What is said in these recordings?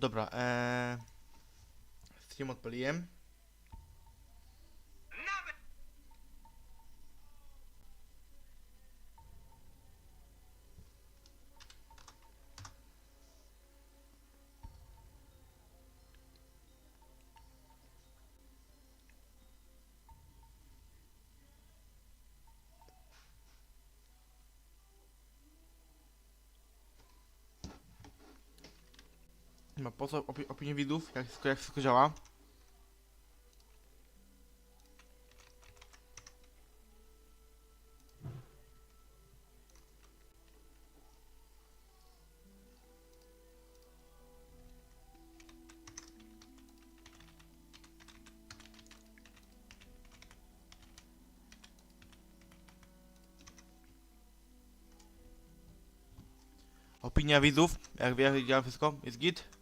Dobra, eee... Stream odpaliłem. Po co opi opinie widzów? Jak jak wszystko działa? Opinia widzów, jak wie, jak działa wszystko? Jest git?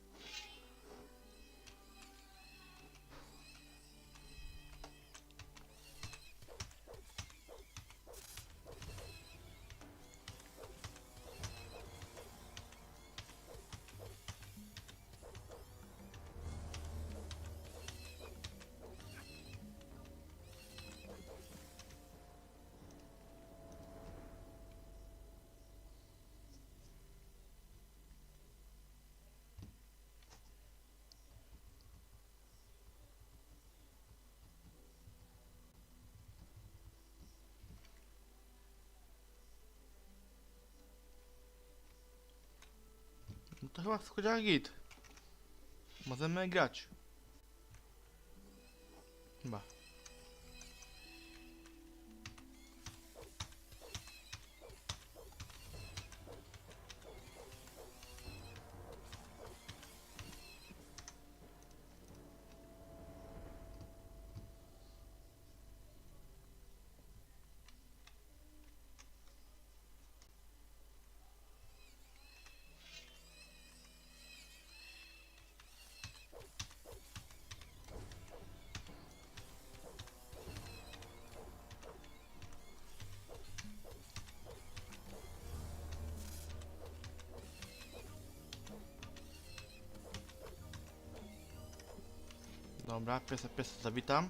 Chyba wszystko działa git. Możemy grać. Chyba. Dobra, piesa, piesa zawitam.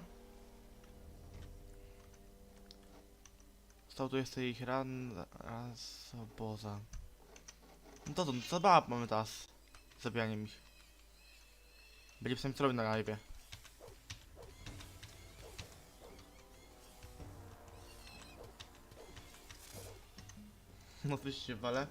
Stał tu jest ich ran... raz oboza. No to to, zabawa mamy teraz. Zabijaniem ich. Będzie w co robić na live. No się wale.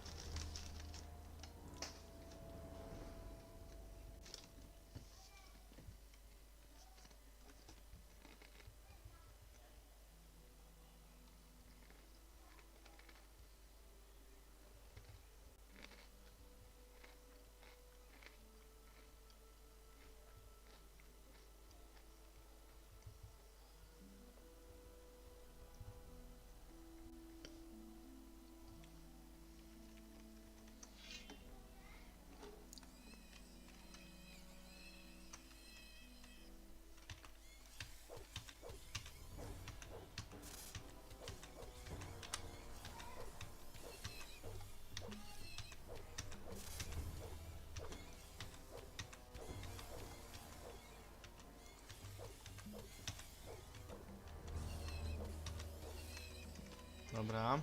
Dobra.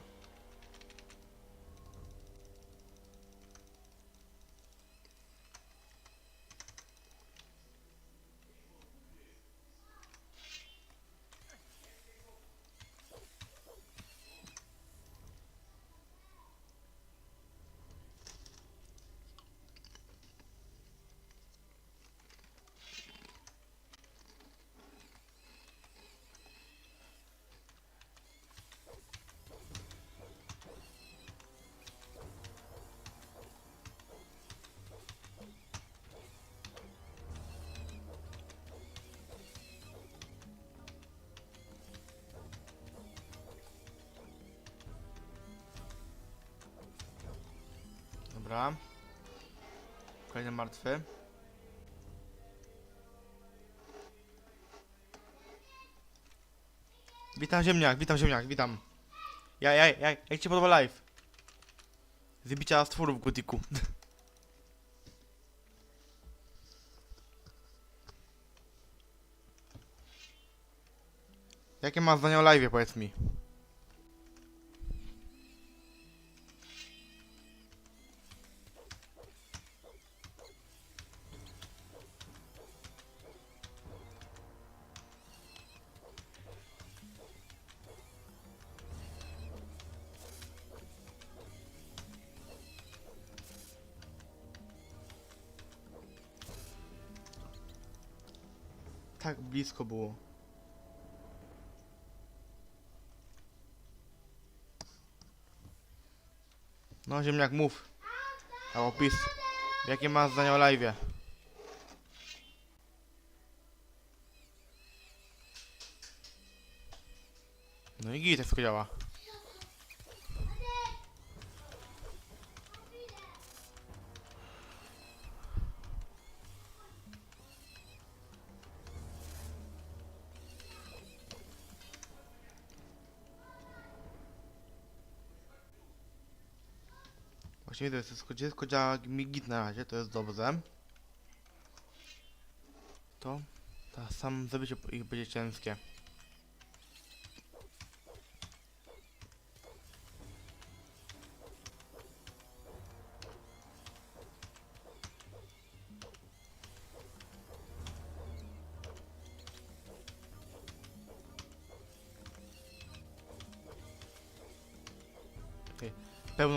Dobra. Kolejny martwy. Witam ziemniak, witam ziemniak, witam. Jaj, jaj, jaj, jak ci podoba live? Wybicia stworów w gotiku. Jakie masz zdanie o live, powiedz mi? Tak blisko było. No ziemniak mów. A opis. Jakie masz zdanie o? No i git, wszystko działa. Właściwie to jest wszystko, wszystko działa mi git na razie, to jest dobrze. To, to sam zabicie ich będzie ciężkie.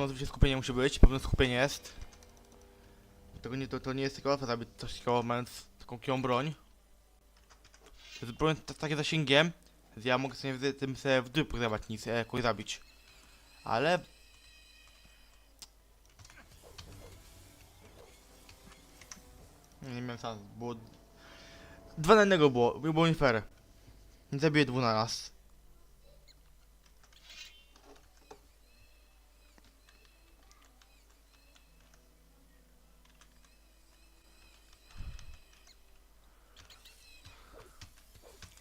Oczywiście skupienie musi być, pełne skupienie jest. Tego nie, to, to nie jest tylko łatwe zrobić coś takiego mając taką kiją broń. To jest broń z takim zasięgiem, że ja mogę sobie w- tym sobie w dół pogrywać nic, e, jakoś zabić. Ale... Nie miałem sensu, było... Dwa na jednego było, było nie fair. Nie zabiję dwóch na raz.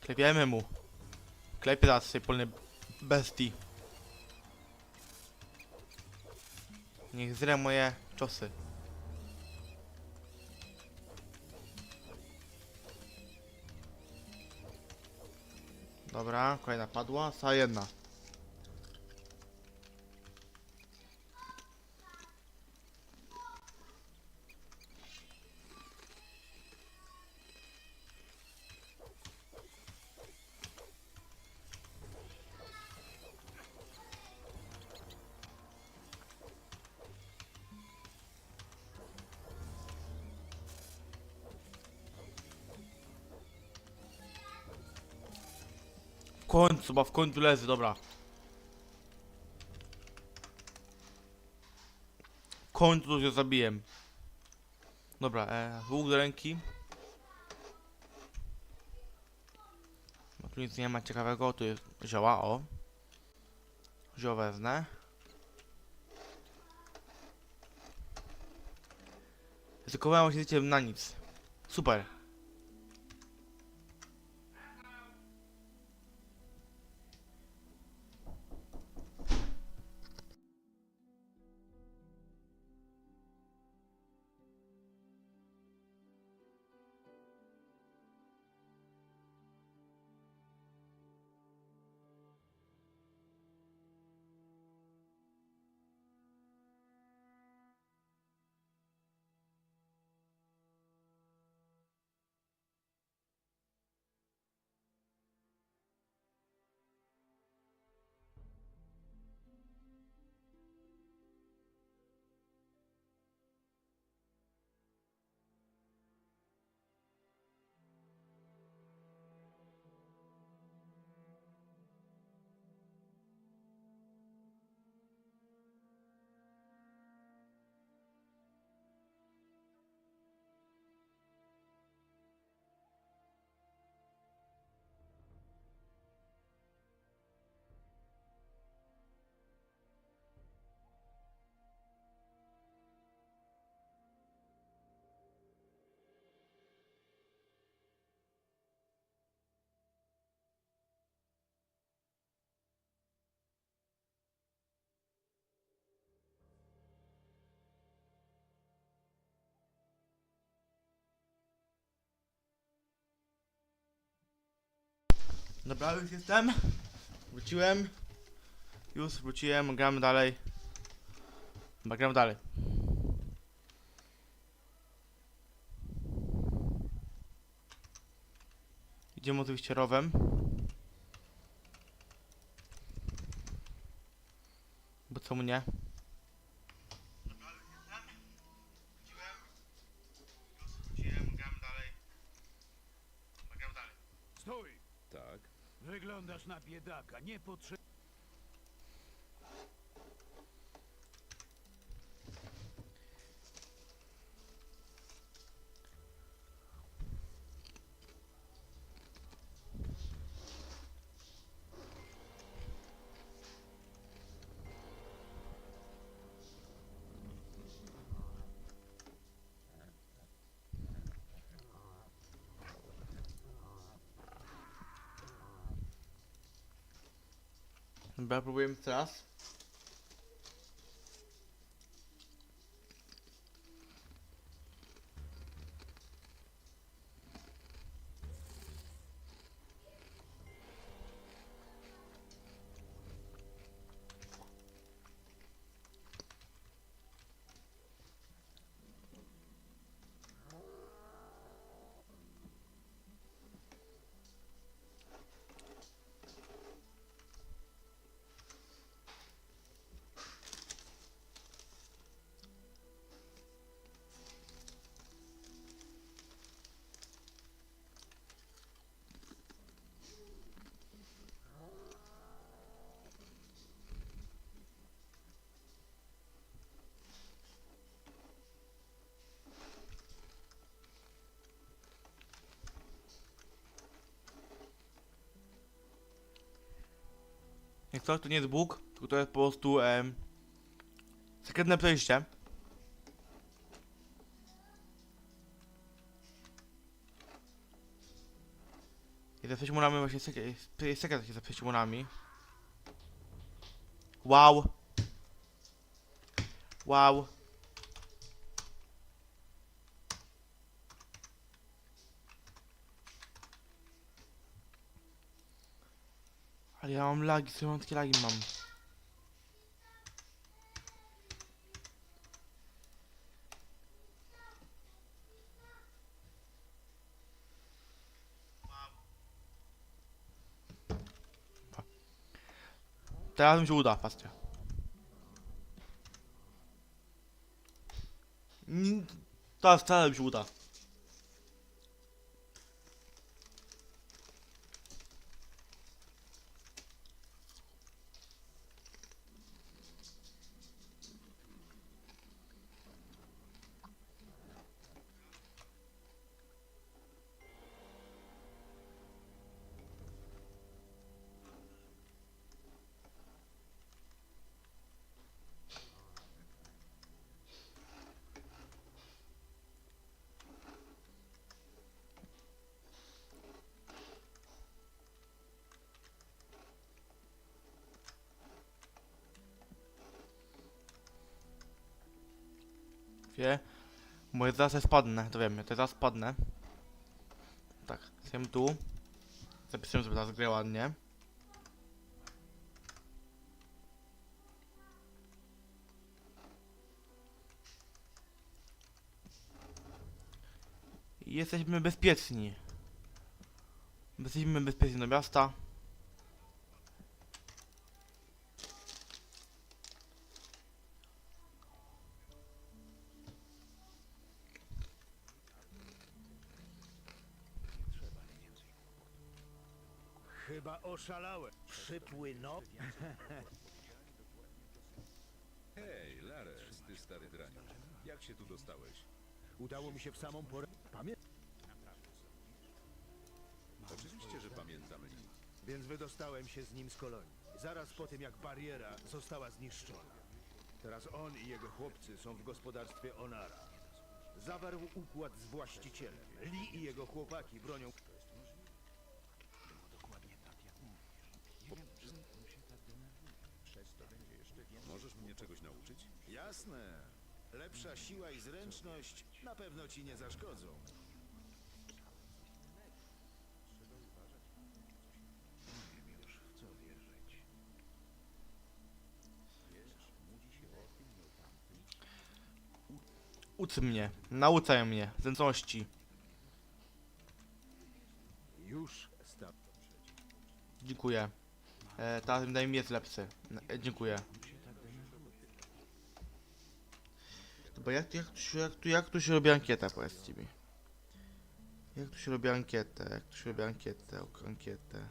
Klepiemy mu. Klepie teraz tej polnej bestii. Niech zre moje czosy. Dobra, kolejna padła, cała jedna. Bo w końcu leży, dobra. W końcu się zabiję. Dobra, e, łuk do ręki. No tu nic nie ma ciekawego, tu jest zioła, o. Zioło wezmę. Ryzykowałem się na nic. Super. Dobra, już jestem. Wróciłem. Już wróciłem, gramy dalej. Chyba gramy dalej. Idziemy oczywiście rowem. Bo czemu nie? Wyglądasz na biedaka, nie potrzeb... Dobra, próbujemy teraz. Jak coś, to nie jest Bóg, tylko to jest po prostu em, sekretne przejście. I za murami właśnie jest- sekret jest za murami. Wow. Wow. Ale ja mam lagi, sobie mam takie lagi mam. Teraz mi się uda, patrzcie. Teraz, teraz mi się uda. Wie, bo zaraz spadnę, to wiemy, to zaraz spadnę. Tak, jestem tu. Zapisuję sobie teraz grę ładnie. I Jesteśmy bezpieczni. Jesteśmy bezpieczni do miasta. Oszalałem. Przypłynął? Hej, Lares, ty stary draniu. Jak się tu dostałeś? Udało mi się w samą porę... Pamiętam. Oczywiście, że pamiętam Lee. Więc wydostałem się z nim z kolonii. Zaraz po tym, jak bariera została zniszczona. Teraz on i jego chłopcy są w gospodarstwie Onara. Zawarł układ z właścicielem. Lee i jego chłopaki bronią... Jasne. Lepsza siła i zręczność na pewno ci nie zaszkodzą. Uczy mnie, nauczaj mnie zręczności. Już. Dziękuję. E, teraz daj mi jest lepszy. E, dziękuję. Dobra, jak, jak, tu jak, tu, jak tu się robi ankieta, powiedzcie mi. Jak tu się robi ankietę? Jak tu się robi ankietę? Ankietę.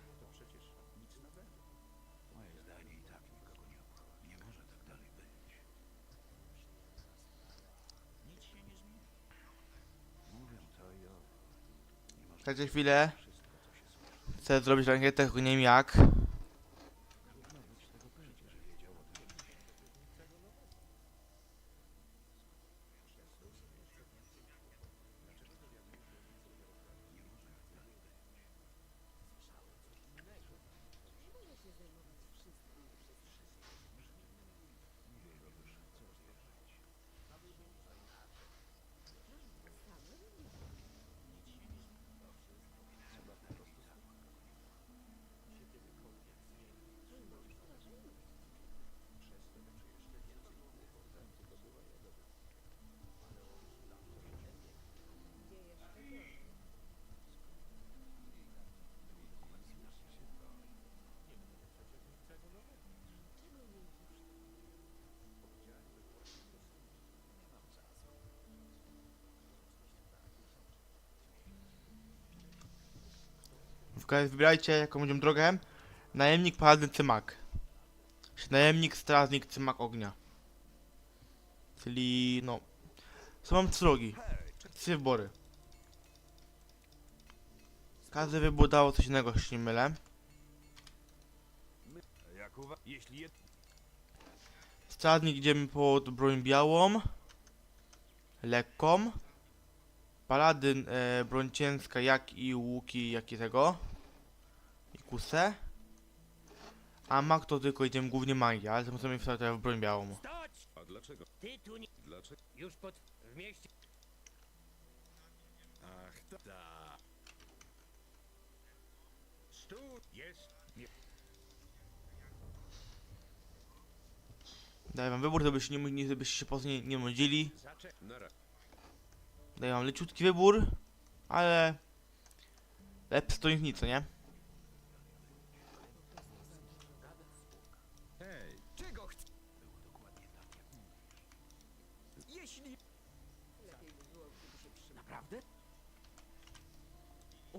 Czekajcie chwilę. Chcę zrobić ankietę, nie wiem jak. W- Wybierajcie jaką będziemy drogę. Najemnik, paladyn, cymak. Najemnik, strażnik, cymak ognia. Czyli no... Co mam trzy drogi? Trzy wybory. Każdy wybór dało coś innego, jeśli nie mylę. Strażnik idziemy pod broń białą. Lekką. Paladyn, e, broń ciężka, jak i łuki, jak i tego. Kusę. A mag to tylko idziemy głównie magia, ale to możemy wstać w broń białą. Stać! A dlaczego? Ty tu nie... Dlaczego? Już pod... w mieście... Ach, ta... ta. Stu jest... Nie... Daję wam wybór, żebyście, nie, nie, żebyście się po prostu nie, nie nudzili. Daję wam leciutki wybór, ale... Lepszy to niż nic, co nie?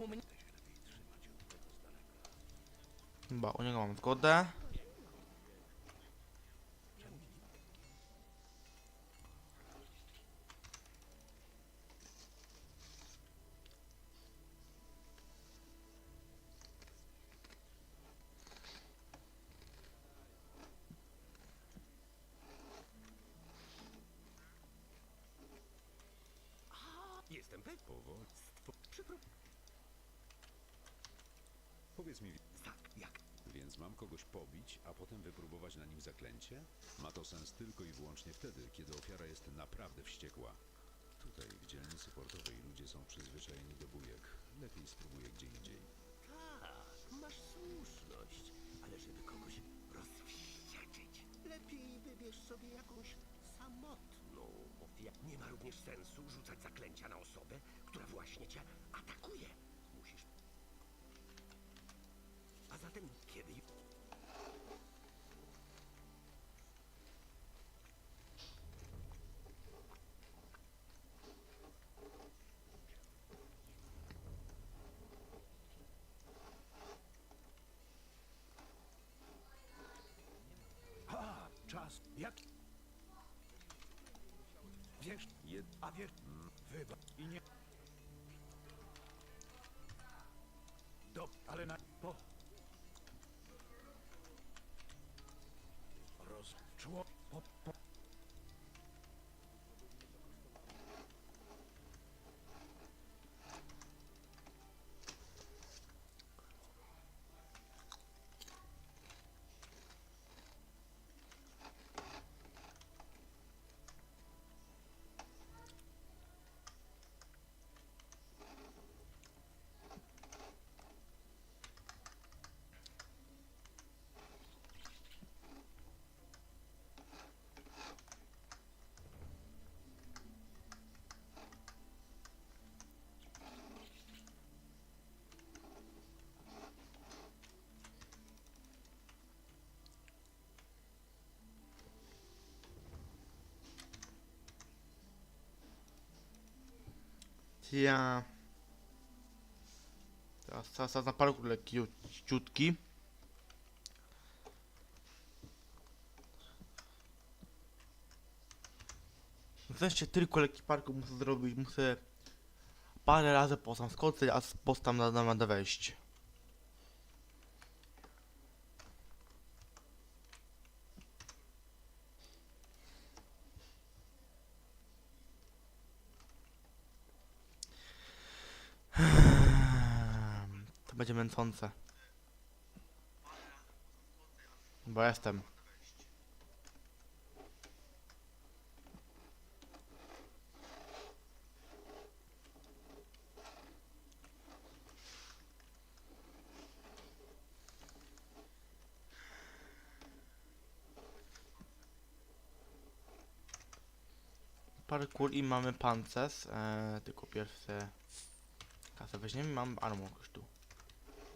Mnie... Chyba u niego mam zgodę. Jestem pewien. powództwo. Przykro... Powiedz mi, Tak, jak? więc mam kogoś pobić, a potem wypróbować na nim zaklęcie? Ma to sens tylko i wyłącznie wtedy, kiedy ofiara jest naprawdę wściekła. Tutaj, w dzielnicy portowej, ludzie są przyzwyczajeni do bujek. Lepiej spróbuję gdzie indziej. Tak, masz słuszność. Ale żeby kogoś rozwścieczyć, lepiej wybierz sobie jakąś samotną ofiarę. Nie ma również sensu rzucać zaklęcia na osobę, która właśnie cię atakuje. Musisz... A zatem kiedy... A, Jak... Wiesz... Jed... A wiesz... Wyba... I nie... Do... Ale na... Po... Ja. Teraz, teraz, teraz na parku leciutki. Wreszcie tylko lekki parku muszę zrobić, muszę parę razy postam skoczyć, a postam na, na, na wejść. To będzie męczące. Bo jestem. Parkour i mamy pancerz, e, tylko pierwsze kasę weźmiemy, mam armor już tu.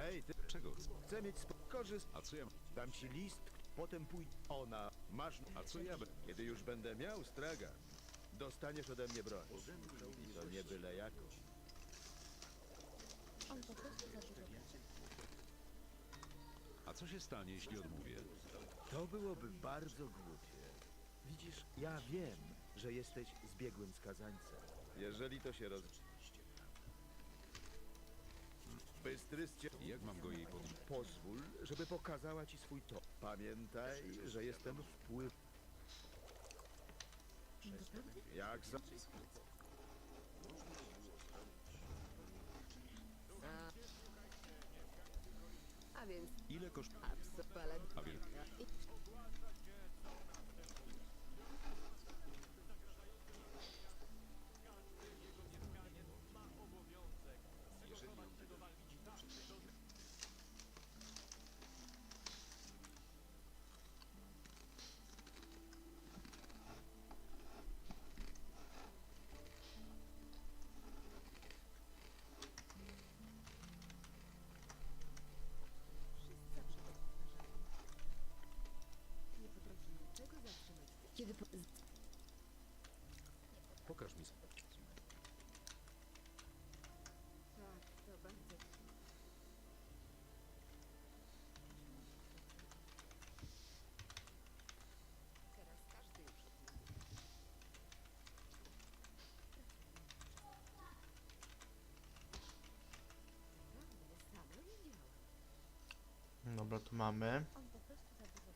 Hej, ty, Czego? chcę mieć korzyst. A co ja... Dam ci list, potem pójdzie ona. Masz... A co ja... Kiedy już będę miał straga, dostaniesz ode mnie broń. To nie byle jaką. A co się stanie, jeśli odmówię? To byłoby bardzo głupie. Widzisz, ja wiem, że jesteś zbiegłym skazańcem. Jeżeli to się roz... Bystry. Jak mam go jej pod... Pozwól, żeby pokazała ci swój to. Pamiętaj, że jestem wpływ... Jak za... A więc Ile koszt... absolutnie. A więc... Pokaż mi... Tak, to bardzo... Teraz każdy już o tym wie. Naprawdę, sama widziałam. Dobra, tu mamy. On po prostu za dużo...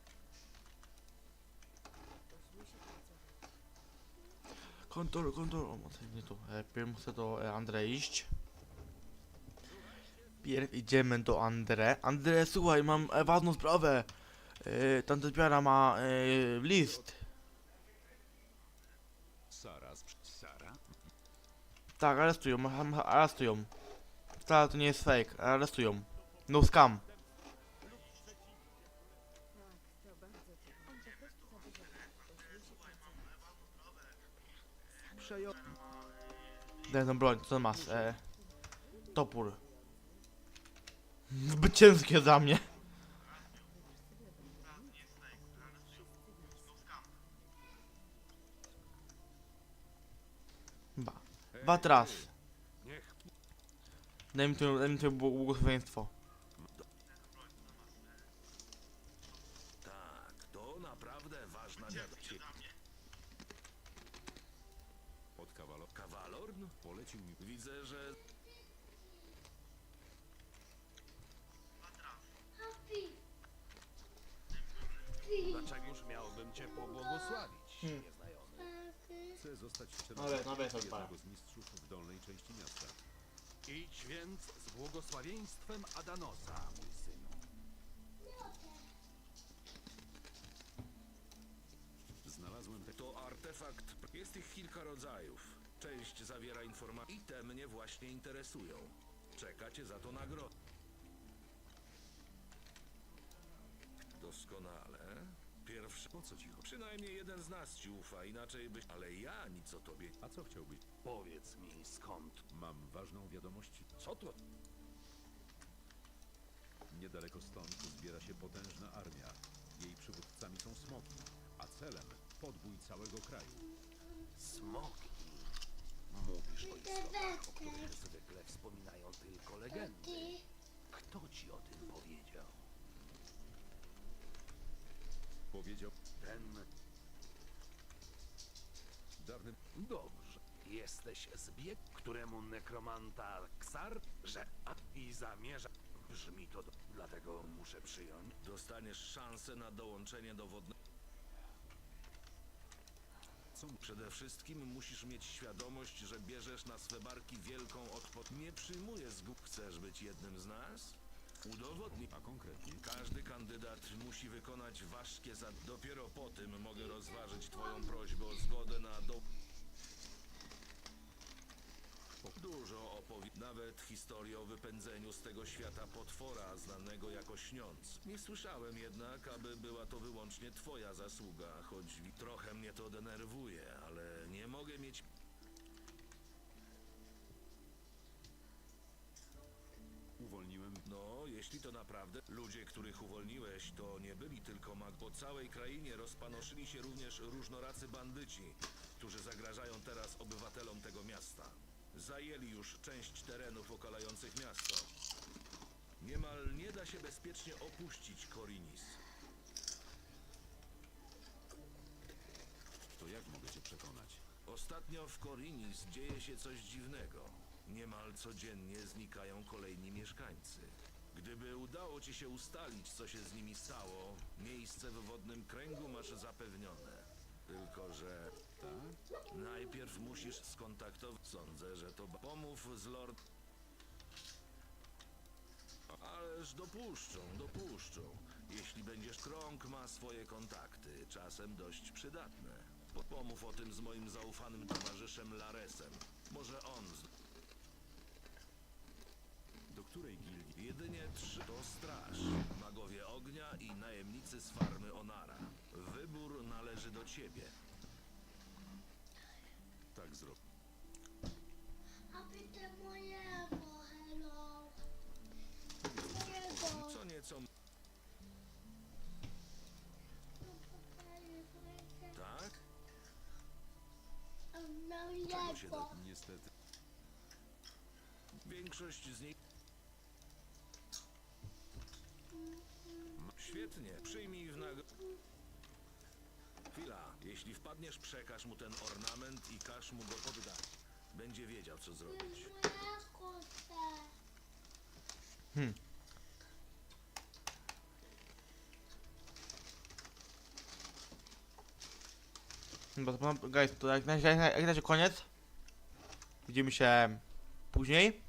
Pozwól się pracować. Kontrol, kontrol. O, nie tu. E, Pierw muszę do e, Andre iść. Pierw idziemy do Andre. Andre, słuchaj, mam e, ważną sprawę. E, tamta zbiara ma e, list. Sara... Sara? Tak, aresztują, aresztują. Wcale to nie jest fake, aresztują. No scam. Tą broń, co masz? E, topór. Zbyt ciężkie dla mnie. Ba. Dwa teraz. Daj mi to, daj mi to bł- błogosławieństwo. zostać Ale nawet od jednego z mistrzów w dolnej części miasta. Idź więc z błogosławieństwem Adanosa, mój synu. Znalazłem te... To artefakt. Jest ich kilka rodzajów. Część zawiera informacje i te mnie właśnie interesują. Czekacie za to nagroda. Doskonale. Pierwszy. Po co ci chodzi? Przynajmniej jeden z nas ci ufa, inaczej byś. Ale ja nic o tobie. A co chciałbyś? Powiedz mi skąd. Mam ważną wiadomość. Co to? Niedaleko stąd zbiera się potężna armia. Jej przywódcami są smoki, a celem podbój całego kraju. Smoki. Mówisz o istotach, o których zwykle wspominają tylko legendy. Kto ci o tym powiedział? Powiedział Ten... dawny Dobrze. Jesteś zbieg, któremu nekromanta Ksar, że a i zamierza. Brzmi to, do... dlatego muszę przyjąć. Dostaniesz szansę na dołączenie do wodnego. Co Przede wszystkim musisz mieć świadomość, że bierzesz na swe barki wielką odpowiedzialność. Nie przyjmuję zgub. Chcesz być jednym z nas? Udowodnij. a konkretnie Każdy kandydat musi wykonać ważkie za... Dopiero po tym mogę rozważyć twoją prośbę o zgodę na do... Dużo opowi... Nawet historię o wypędzeniu z tego świata potwora znanego jako śniąc. Nie słyszałem jednak, aby była to wyłącznie twoja zasługa, choć trochę mnie to denerwuje, ale nie mogę mieć... uwolniłem jeśli to naprawdę ludzie, których uwolniłeś, to nie byli tylko mag. Po całej krainie rozpanoszyli się również różnoracy bandyci, którzy zagrażają teraz obywatelom tego miasta. Zajęli już część terenów okalających miasto. Niemal nie da się bezpiecznie opuścić Korinis. to jak mogę cię przekonać? Ostatnio w Korinis dzieje się coś dziwnego. Niemal codziennie znikają kolejni mieszkańcy. Gdyby udało ci się ustalić, co się z nimi stało, miejsce w wodnym kręgu masz zapewnione. Tylko, że Tak? najpierw musisz skontaktować. Sądzę, że to ba- pomów z Lord. Ależ dopuszczą, dopuszczą. Jeśli będziesz krąg, ma swoje kontakty, czasem dość przydatne. Po- Pomów o tym z moim zaufanym towarzyszem Laresem. Może on z... Do której gildii? Jedynie trzy to straż, magowie ognia i najemnicy z farmy Onara. Wybór należy do ciebie. Tak zrobię. A pyta mojego, hello. Mojego. Co nieco... Tak? Czego się Mojego. da... Niestety. Większość z nich... Świetnie, przyjmij w nag... Chwila, jeśli wpadniesz, przekaż mu ten ornament i każ mu go poddać. Będzie wiedział, co zrobić. Chcę. Bo to, guys, to jak na razie koniec. Widzimy się później.